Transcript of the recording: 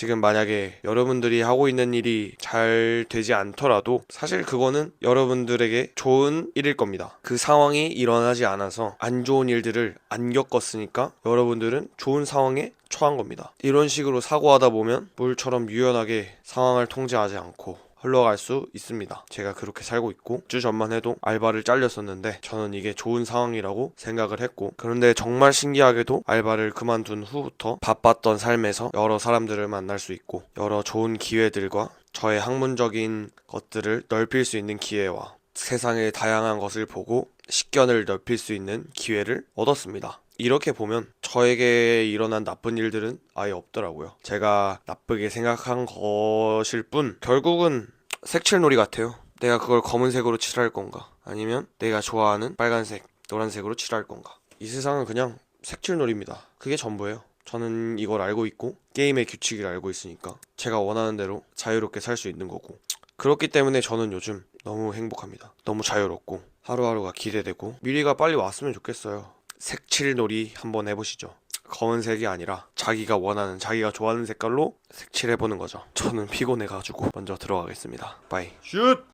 지금 만약에 여러분들이 하고 있는 일이 잘 되지 않더라도 사실 그거는 여러분들에게 좋은 일일 겁니다. 그 상황이 일어나지 않아서 안 좋은 일들을 안 겪었으니까 여러분들은 좋은 상황에 처한 겁니다. 이런 식으로 사고하다 보면 물처럼 유연하게 상황을 통제하지 않고 흘러갈 수 있습니다. 제가 그렇게 살고 있고 주 전만 해도 알바를 잘렸었는데 저는 이게 좋은 상황이라고 생각을 했고 그런데 정말 신기하게도 알바를 그만둔 후부터 바빴던 삶에서 여러 사람들을 만날 수 있고 여러 좋은 기회들과 저의 학문적인 것들을 넓힐 수 있는 기회와 세상의 다양한 것을 보고 식견을 넓힐 수 있는 기회를 얻었습니다. 이렇게 보면 저에게 일어난 나쁜 일들은 아예 없더라고요. 제가 나쁘게 생각한 것일 뿐 결국은 색칠놀이 같아요. 내가 그걸 검은색으로 칠할 건가 아니면 내가 좋아하는 빨간색, 노란색으로 칠할 건가. 이 세상은 그냥 색칠놀이입니다. 그게 전부예요. 저는 이걸 알고 있고 게임의 규칙을 알고 있으니까 제가 원하는 대로 자유롭게 살 수 있는 거고 그렇기 때문에 저는 요즘 너무 행복합니다. 너무 자유롭고 하루하루가 기대되고 미리가 빨리 왔으면 좋겠어요. 색칠놀이 한번 해보시죠. 검은색이 아니라 자기가 원하는 자기가 좋아하는 색깔로 색칠해보는 거죠. 저는 피곤해가지고 먼저 들어가겠습니다. 바이. 슛!